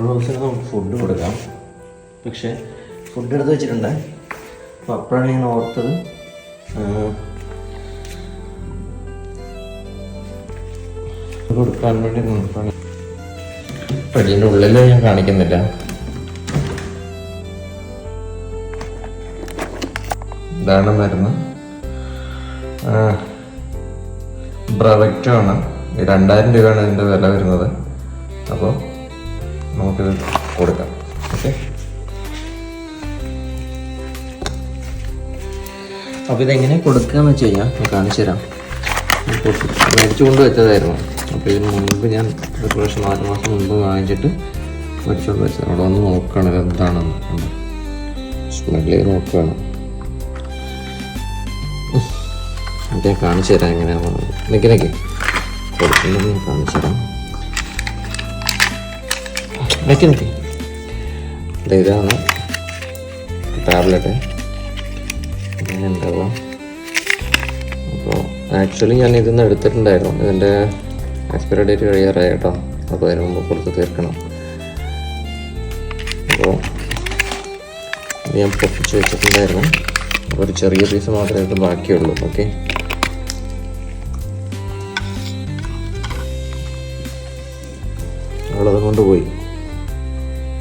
റോസിന് നമുക്ക് ഫുഡ് കൊടുക്കാം. പക്ഷേ ഫുഡ് എടുത്ത് വെച്ചിട്ടുണ്ട്. അപ്പോൾ അപ്പോഴാണ് ഞാൻ ഓർത്തത് കൊടുക്കാൻ വേണ്ടി നോക്കണം അപ്പോൾ ഇതിന്റെ ഉള്ളിൽ ഞാൻ കാണിക്കുന്നില്ല. ഇതാണ് മരുന്ന്. ബ്രവക്റ്റോ ആണ്. രണ്ടായിരം രൂപയാണ് ഇതിന്റെ വില വരുന്നത്. അപ്പോൾ നമുക്കിത് കൊടുക്കാം. ഓക്കെ? അപ്പോൾ ഇതെങ്ങനെ കൊടുക്കുക എന്ന് വെച്ച് കഴിഞ്ഞാൽ ഞാൻ കാണിച്ചു തരാം. മേടിച്ചു കൊണ്ട് വെച്ചതായിരുന്നു. അപ്പോൾ ഇതിന് മുൻപ് ഞാൻ ഒരു പ്രാവശ്യം നാല് മാസം മുൻപ് വാങ്ങിച്ചിട്ട് മേടിച്ചുകൊണ്ട് വെച്ചത് അവിടെ വന്ന് നോക്കുകയാണ് ഇത് എന്താണെന്ന്. സ്മെല്ല് നോക്കുകയാണ് ഞാൻ കാണിച്ചു തരാം എങ്ങനെയാണെന്ന്. നിൽക്കി നിൽക്കി കൊടുക്കുന്നത് ഞാൻ കാണിച്ചു തരാം. നിൽക്കി നിൽക്കി ഇതാണ് ടാബ്ലറ്റ് ഉണ്ടാവുക അപ്പോൾ ആക്ച്വലി ഞാൻ ഇതിന്ന് എടുത്തിട്ടുണ്ടായിരുന്നു. ഇതിന്റെ എക്സ്പയറി ഡേറ്റ് കഴിയാറായി കേട്ടോ. അപ്പോൾ അതിന് മുമ്പ് കൊടുത്ത് തീർക്കണം. അപ്പോൾ ഞാൻ പൊട്ടിച്ച് വെച്ചിട്ടുണ്ടായിരുന്നു. അപ്പോൾ ഒരു ചെറിയ പീസ് മാത്രമേ ഇത് ബാക്കിയുള്ളൂ. ഓക്കെ അവളത് കൊണ്ടുപോയി.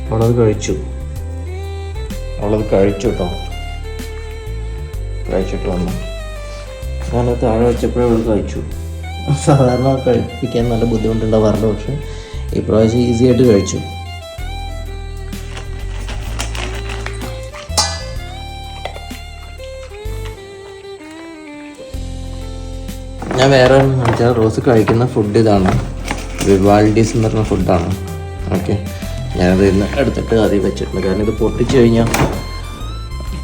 അവളത് കഴിച്ചു. അവളത് കഴിച്ചു കേട്ടോ കഴിച്ചിട്ട് വന്നു. ഞാനത് താഴെ വെച്ചപ്പോഴേ അവൾ കഴിച്ചു. സാധാരണ കഴിപ്പിക്കാൻ നല്ല ബുദ്ധിമുട്ടുണ്ടാവാറുണ്ട് പക്ഷെ ഇപ്രാവശ്യം ഈസി ആയിട്ട് കഴിച്ചു. ഞാൻ വേറെ വെച്ചാൽ റോസ് കഴിക്കുന്ന ഫുഡ് ഇതാണ്. വിവാൾഡീസ് എന്ന് പറഞ്ഞ ഫുഡാണ് ഓക്കെ ഞാനത് ഇന്ന് എടുത്തിട്ട് ആദ്യം വെച്ചിട്ടുണ്ട്. കാരണം ഇത് പൊട്ടിച്ച് കഴിഞ്ഞാൽ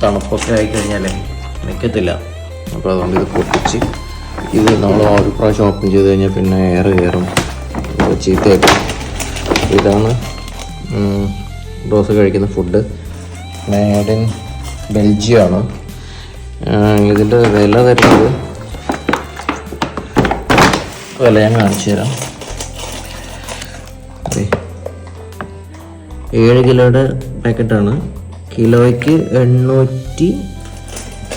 തണുപ്പൊക്കെ ആയി കഴിഞ്ഞാലേ നിൽക്കത്തില്ല അപ്പോൾ അതുകൊണ്ട് ഇത് പൊട്ടിച്ച് ഇത് നമ്മൾ ഒരു പ്രാവശ്യം ഓപ്പൺ ചെയ്ത് കഴിഞ്ഞാൽ പിന്നെ എയർ കയറും. ചീത്തയാക്കും. ഇതാണ് ഡോസ് കഴിക്കുന്ന ഫുഡ് മേഡ് ഇൻ ബെൽജിയമാണ് ഇതിന്റെ വില തരുന്നത് വില ഞാൻ കാണിച്ചു തരാം. ഏഴ് കിലോയുടെ പാക്കറ്റാണ്. കിലോയ്ക്ക് എണ്ണൂറ്റി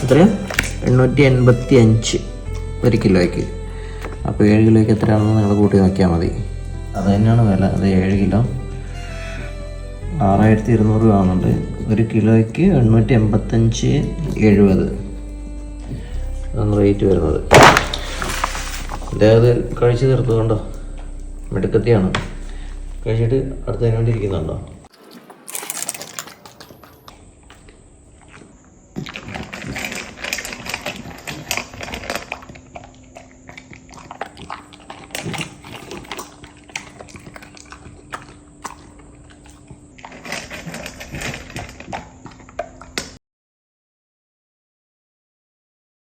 എത്ര എണ്ണൂറ്റി എൺപത്തി അഞ്ച് ഒരു കിലോയ്ക്ക്. അപ്പോൾ ഏഴ് കിലോയ്ക്ക് എത്രയാണെന്ന് നിങ്ങൾ കൂട്ടി നോക്കിയാൽ മതി. അത് തന്നെയാണ് വില. അത് ഏഴ് കിലോ. ആറായിരത്തി ഇരുന്നൂറ് രൂപ ആവുന്നുണ്ട് ഒരു കിലോയ്ക്ക് എണ്ണൂറ്റി എൺപത്തഞ്ച് എഴുപത്. അതാണ് റേറ്റ് വരുന്നത്. അതായത് അത് കഴിച്ച് തീർത്തുകൊണ്ടോ മിടുക്കത്തിയാണ്. കഴിച്ചിട്ട് അടുത്തതിന് വേണ്ടി ഇരിക്കുന്നുണ്ടോ